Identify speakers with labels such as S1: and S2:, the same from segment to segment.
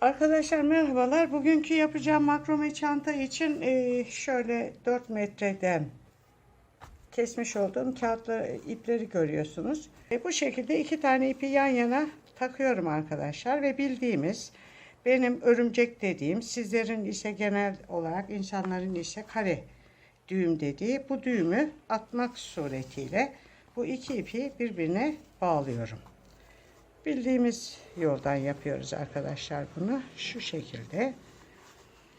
S1: Arkadaşlar merhabalar. Bugünkü yapacağım makrome çanta için e, şöyle 4 metreden kesmiş olduğum kağıtları, ipleri görüyorsunuz. E, bu şekilde iki tane ipi yan yana takıyorum arkadaşlar ve bildiğimiz benim örümcek dediğim, sizlerin ise genel olarak insanların ise kare düğüm dediği bu düğümü atmak suretiyle bu iki ipi birbirine bağlıyorum. Bildiğimiz yoldan yapıyoruz arkadaşlar bunu. Şu şekilde.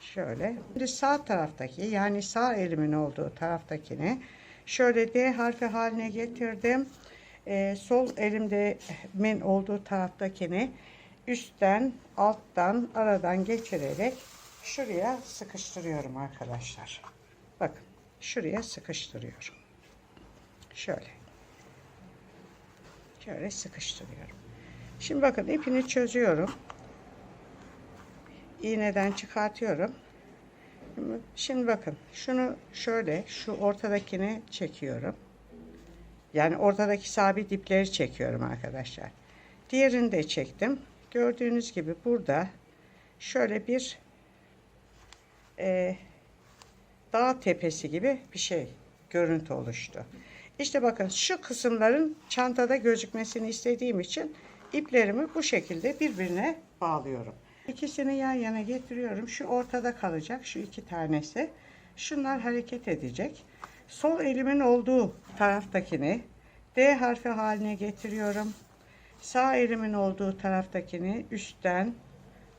S1: Şöyle. Şimdi sağ taraftaki yani sağ elimin olduğu taraftakini şöyle D harfi haline getirdim. Ee, sol elimde min olduğu taraftakini üstten, alttan, aradan geçirerek şuraya sıkıştırıyorum arkadaşlar. Bakın şuraya sıkıştırıyorum. Şöyle. Şöyle sıkıştırıyorum. Şimdi bakın ipini çözüyorum. İğneden çıkartıyorum. Şimdi bakın şunu şöyle şu ortadakini çekiyorum. Yani ortadaki sabit ipleri çekiyorum arkadaşlar. Diğerini de çektim. Gördüğünüz gibi burada şöyle bir e, dağ tepesi gibi bir şey görüntü oluştu. İşte bakın şu kısımların çantada gözükmesini istediğim için iplerimi bu şekilde birbirine bağlıyorum. İkisini yan yana getiriyorum. Şu ortada kalacak şu iki tanesi. Şunlar hareket edecek. Sol elimin olduğu taraftakini D harfi haline getiriyorum. Sağ elimin olduğu taraftakini üstten,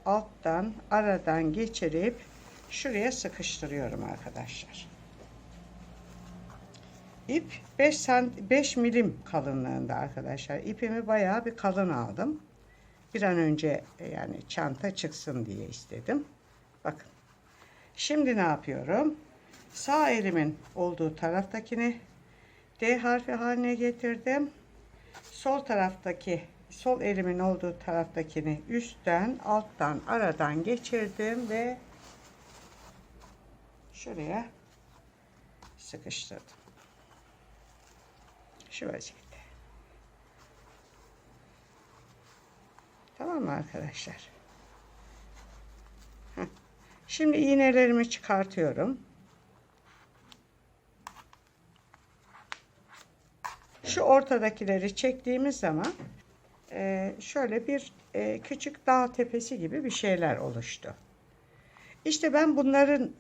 S1: alttan, aradan geçirip şuraya sıkıştırıyorum arkadaşlar. İp 5 sant 5 milim kalınlığında arkadaşlar. İpimi bayağı bir kalın aldım. Bir an önce e, yani çanta çıksın diye istedim. Bakın. Şimdi ne yapıyorum? Sağ elimin olduğu taraftakini D harfi haline getirdim. Sol taraftaki sol elimin olduğu taraftakini üstten, alttan, aradan geçirdim ve şuraya sıkıştırdım. Şu vaziyette. Tamam mı arkadaşlar? Şimdi iğnelerimi çıkartıyorum. Şu ortadakileri çektiğimiz zaman e, şöyle bir e, küçük dağ tepesi gibi bir şeyler oluştu. İşte ben bunların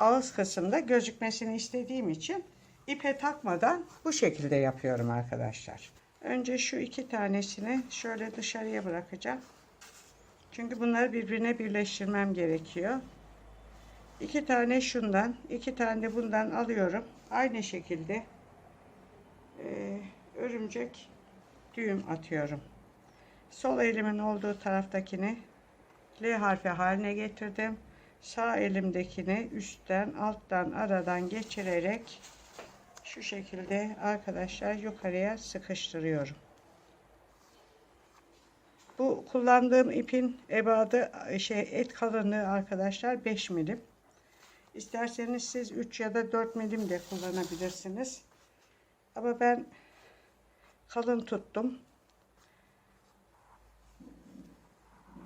S1: ağız kısmında gözükmesini istediğim için ipe takmadan bu şekilde yapıyorum arkadaşlar. Önce şu iki tanesini şöyle dışarıya bırakacağım. Çünkü bunları birbirine birleştirmem gerekiyor. İki tane şundan, iki tane de bundan alıyorum. Aynı şekilde e, örümcek düğüm atıyorum. Sol elimin olduğu taraftakini L harfi haline getirdim. Sağ elimdekini üstten, alttan, aradan geçirerek şu şekilde arkadaşlar yukarıya sıkıştırıyorum. Bu kullandığım ipin ebadı şey et kalınlığı arkadaşlar 5 milim. İsterseniz siz 3 ya da 4 milim de kullanabilirsiniz. Ama ben kalın tuttum.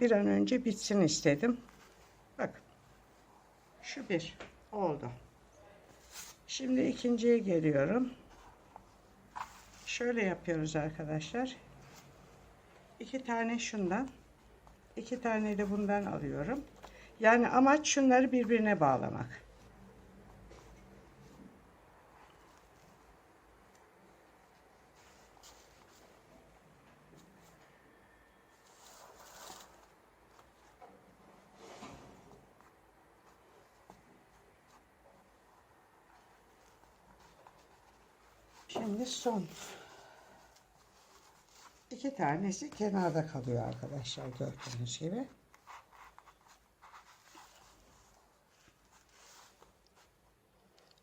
S1: Bir an önce bitsin istedim. Bak. Şu bir oldu. Şimdi ikinciye geliyorum. Şöyle yapıyoruz arkadaşlar. İki tane şundan, iki tane de bundan alıyorum. Yani amaç şunları birbirine bağlamak. Şimdi son. iki tanesi kenarda kalıyor arkadaşlar gördüğünüz gibi.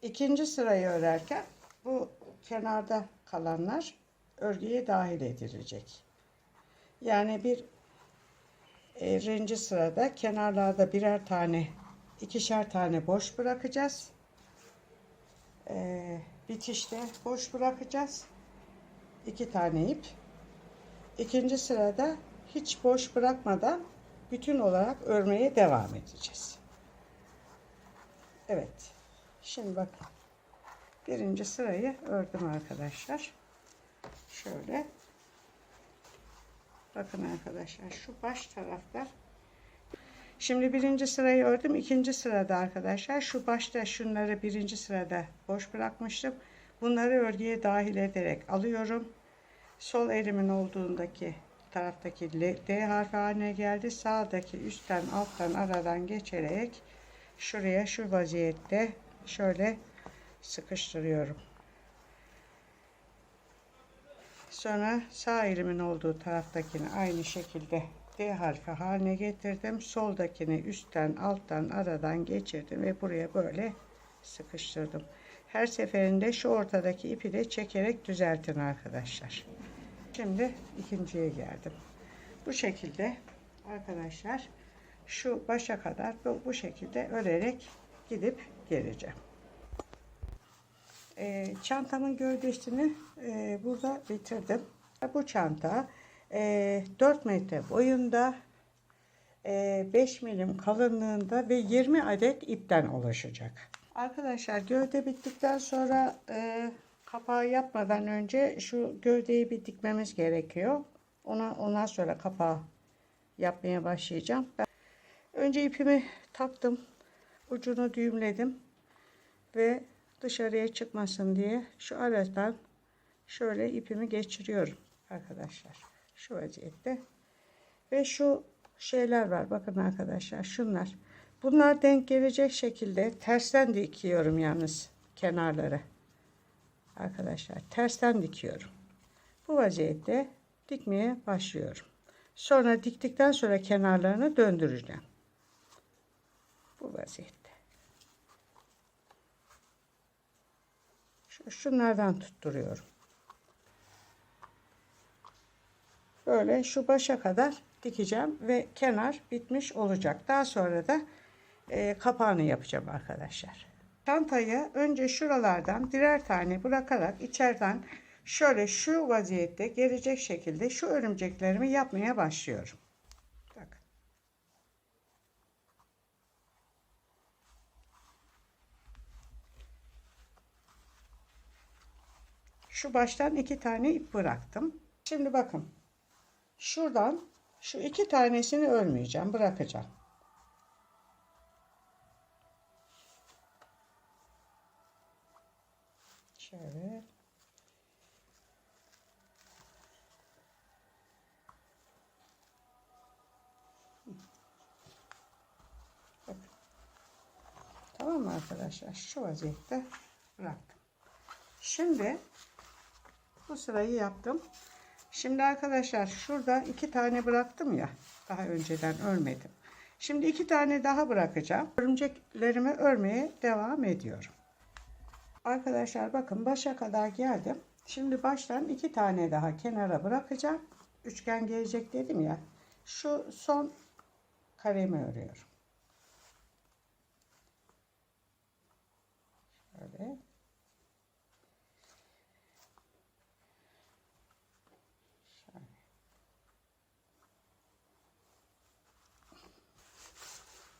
S1: İkinci sırayı örerken bu kenarda kalanlar örgüye dahil edilecek. Yani bir e, birinci sırada kenarlarda birer tane ikişer tane boş bırakacağız. Ee, bitişte boş bırakacağız. iki tane ip. İkinci sırada hiç boş bırakmadan bütün olarak örmeye devam edeceğiz. Evet. Şimdi bakın. Birinci sırayı ördüm arkadaşlar. Şöyle. Bakın arkadaşlar şu baş tarafta. Şimdi birinci sırayı ördüm. ikinci sırada arkadaşlar şu başta şunları birinci sırada boş bırakmıştım. Bunları örgüye dahil ederek alıyorum. Sol elimin olduğundaki taraftaki D harfi haline geldi. Sağdaki üstten alttan aradan geçerek şuraya şu vaziyette şöyle sıkıştırıyorum. Sonra sağ elimin olduğu taraftakini aynı şekilde D harfi haline getirdim. Soldakini üstten alttan aradan geçirdim ve buraya böyle sıkıştırdım. Her seferinde şu ortadaki ipi de çekerek düzeltin arkadaşlar. Şimdi ikinciye geldim. Bu şekilde arkadaşlar şu başa kadar bu, bu şekilde örerek gidip geleceğim. Ee, çantamın gövdesini e, burada bitirdim. Bu çanta e, 4 metre boyunda e, 5 milim kalınlığında ve 20 adet ipten oluşacak. Arkadaşlar gövde bittikten sonra e, kapağı yapmadan önce şu gövdeyi bir dikmemiz gerekiyor. Ona ondan sonra kapağı yapmaya başlayacağım. Ben önce ipimi taktım. Ucunu düğümledim ve dışarıya çıkmasın diye şu aradan şöyle ipimi geçiriyorum arkadaşlar. Şu vaziyette. Ve şu şeyler var. Bakın arkadaşlar şunlar. Bunlar denk gelecek şekilde tersten dikiyorum yalnız kenarları. Arkadaşlar tersten dikiyorum. Bu vaziyette dikmeye başlıyorum. Sonra diktikten sonra kenarlarını döndüreceğim. Bu vaziyette. Şunlardan tutturuyorum. Böyle şu başa kadar dikeceğim ve kenar bitmiş olacak. Daha sonra da e, kapağını yapacağım arkadaşlar. Çantayı önce şuralardan birer tane bırakarak içeriden şöyle şu vaziyette gelecek şekilde şu örümceklerimi yapmaya başlıyorum. Şu baştan iki tane ip bıraktım. Şimdi bakın. Şuradan şu iki tanesini örmeyeceğim. Bırakacağım. Şöyle. Tamam mı arkadaşlar? Şu vaziyette bıraktım. Şimdi bu sırayı yaptım. Şimdi arkadaşlar şurada iki tane bıraktım ya. Daha önceden örmedim. Şimdi iki tane daha bırakacağım. Örümceklerimi örmeye devam ediyorum. Arkadaşlar bakın başa kadar geldim. Şimdi baştan iki tane daha kenara bırakacağım. Üçgen gelecek dedim ya. Şu son karemi örüyorum. Şöyle.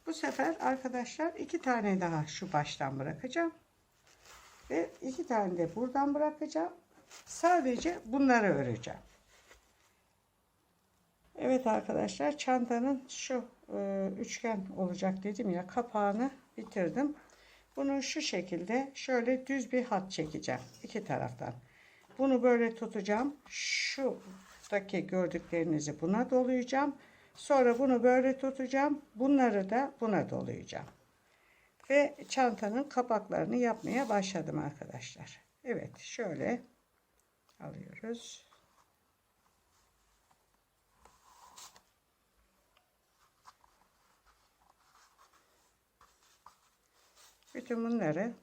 S1: Bu sefer arkadaşlar iki tane daha şu baştan bırakacağım. Ve iki tane de buradan bırakacağım. Sadece bunları öreceğim. Evet arkadaşlar çantanın şu e, üçgen olacak dedim ya kapağını bitirdim. Bunu şu şekilde şöyle düz bir hat çekeceğim iki taraftan. Bunu böyle tutacağım. Şuradaki gördüklerinizi buna dolayacağım. Sonra bunu böyle tutacağım. Bunları da buna dolayacağım. Ve çantanın kapaklarını yapmaya başladım arkadaşlar. Evet şöyle alıyoruz. Bütün bunları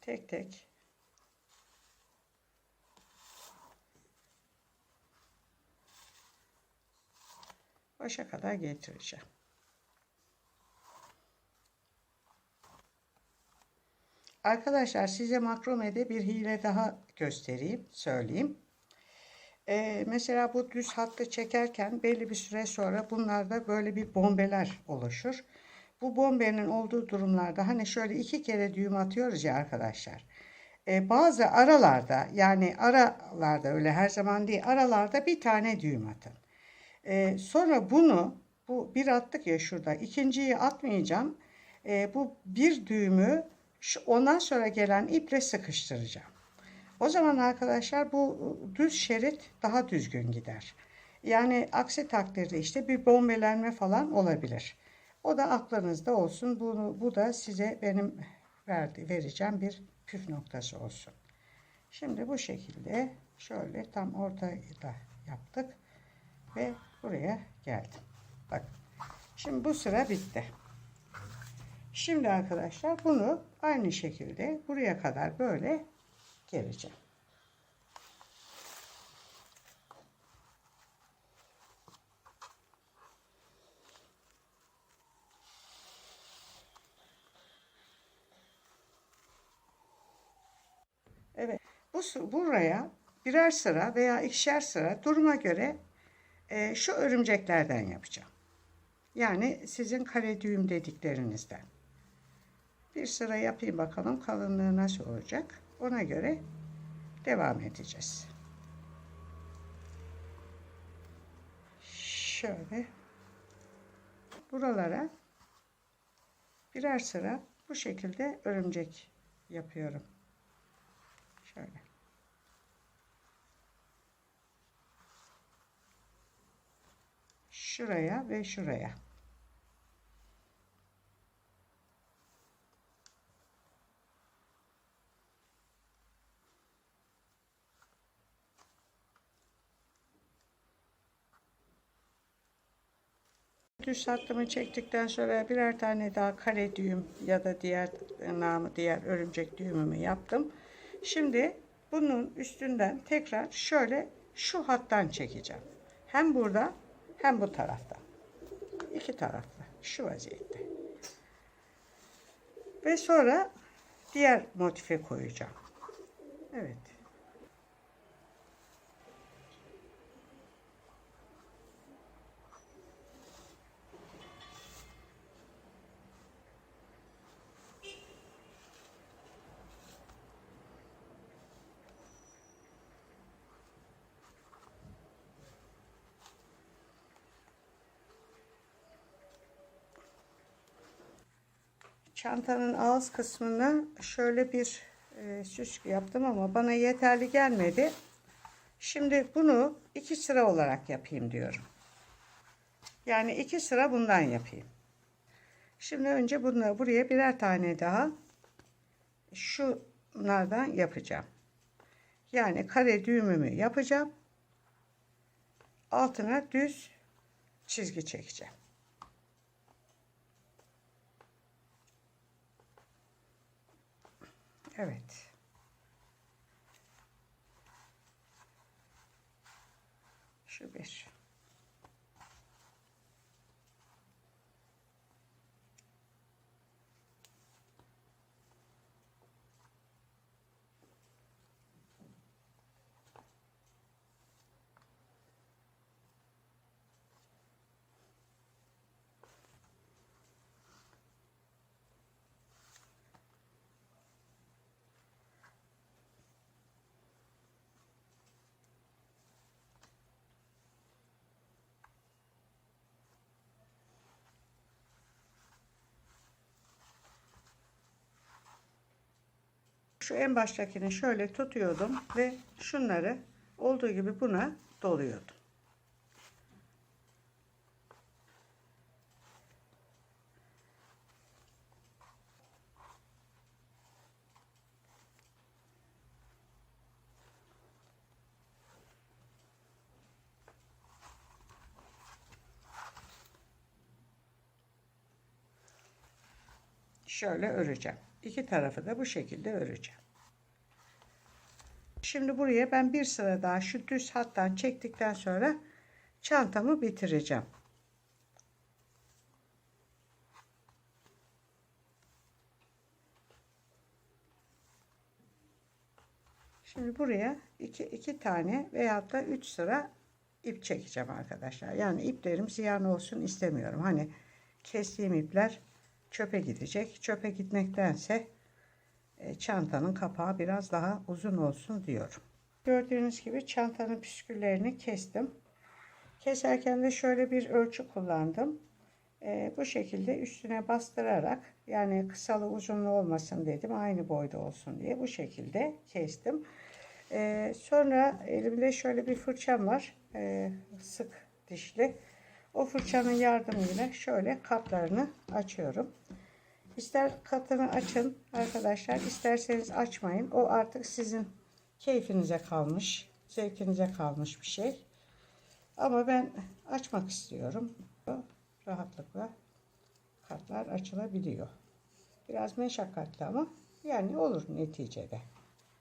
S1: tek tek başa kadar getireceğim. Arkadaşlar size makromede bir hile daha göstereyim, söyleyeyim. Ee, mesela bu düz hattı çekerken belli bir süre sonra bunlarda böyle bir bombeler oluşur. Bu bombenin olduğu durumlarda hani şöyle iki kere düğüm atıyoruz ya arkadaşlar. Ee, bazı aralarda yani aralarda öyle her zaman değil aralarda bir tane düğüm atın. Ee, sonra bunu bu bir attık ya şurada ikinciyi atmayacağım. Ee, bu bir düğümü şu ondan sonra gelen iple sıkıştıracağım. O zaman arkadaşlar bu düz şerit daha düzgün gider. Yani aksi takdirde işte bir bombelenme falan olabilir. O da aklınızda olsun. Bunu, bu da size benim verdi, vereceğim bir püf noktası olsun. Şimdi bu şekilde şöyle tam ortayla yaptık ve buraya geldim. Bak. Şimdi bu sıra bitti. Şimdi arkadaşlar bunu aynı şekilde buraya kadar böyle geleceğim. Evet. Bu buraya birer sıra veya ikişer sıra duruma göre e, şu örümceklerden yapacağım. Yani sizin kare düğüm dediklerinizden. Bir sıra yapayım bakalım kalınlığı nasıl olacak. Ona göre devam edeceğiz. Şöyle buralara birer sıra bu şekilde örümcek yapıyorum. Şöyle. Şuraya ve şuraya. Düz hattımı çektikten sonra birer tane daha kare düğüm ya da diğer namı diğer örümcek düğümümü yaptım. Şimdi bunun üstünden tekrar şöyle şu hattan çekeceğim. Hem burada hem bu tarafta. İki taraflı şu vaziyette. Ve sonra diğer motife koyacağım. Evet. Çantanın ağız kısmına şöyle bir e, süs yaptım ama bana yeterli gelmedi. Şimdi bunu iki sıra olarak yapayım diyorum. Yani iki sıra bundan yapayım. Şimdi önce bunları buraya birer tane daha şunlardan yapacağım. Yani kare düğümümü yapacağım. Altına düz çizgi çekeceğim. Evet. Şu bir. Şu en baştakini şöyle tutuyordum ve şunları olduğu gibi buna doluyordum. Şöyle öreceğim. İki tarafı da bu şekilde öreceğim. Şimdi buraya ben bir sıra daha şu düz hattan çektikten sonra çantamı bitireceğim. Şimdi buraya iki, iki tane veyahut da üç sıra ip çekeceğim arkadaşlar. Yani iplerim ziyan olsun istemiyorum. Hani kestiğim ipler çöpe gidecek. Çöpe gitmektense e, çantanın kapağı biraz daha uzun olsun diyorum. Gördüğünüz gibi çantanın püsküllerini kestim. Keserken de şöyle bir ölçü kullandım. E, bu şekilde üstüne bastırarak yani kısalı uzunlu olmasın dedim. Aynı boyda olsun diye bu şekilde kestim. E, sonra elimde şöyle bir fırçam var. E, sık dişli. O fırçanın yardımıyla şöyle katlarını açıyorum. İster katını açın arkadaşlar, isterseniz açmayın. O artık sizin keyfinize kalmış, zevkinize kalmış bir şey. Ama ben açmak istiyorum. Rahatlıkla katlar açılabiliyor. Biraz meşakkatli ama yani olur neticede.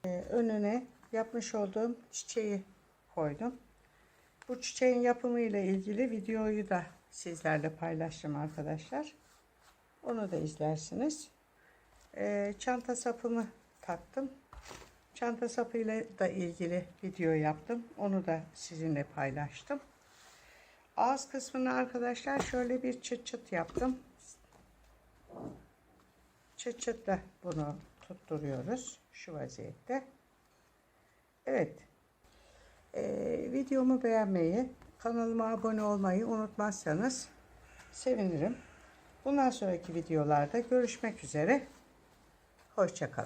S1: Ee, önüne yapmış olduğum çiçeği koydum. Bu çiçeğin yapımı ile ilgili videoyu da sizlerle paylaştım arkadaşlar. Onu da izlersiniz. Ee, çanta sapımı taktım. Çanta sapıyla da ilgili video yaptım. Onu da sizinle paylaştım. Ağız kısmını arkadaşlar şöyle bir çıt çıt yaptım. Çıt çıtla bunu tutturuyoruz. Şu vaziyette. Evet. Ee, videomu beğenmeyi, kanalıma abone olmayı unutmazsanız sevinirim. Bundan sonraki videolarda görüşmek üzere. Hoşçakalın.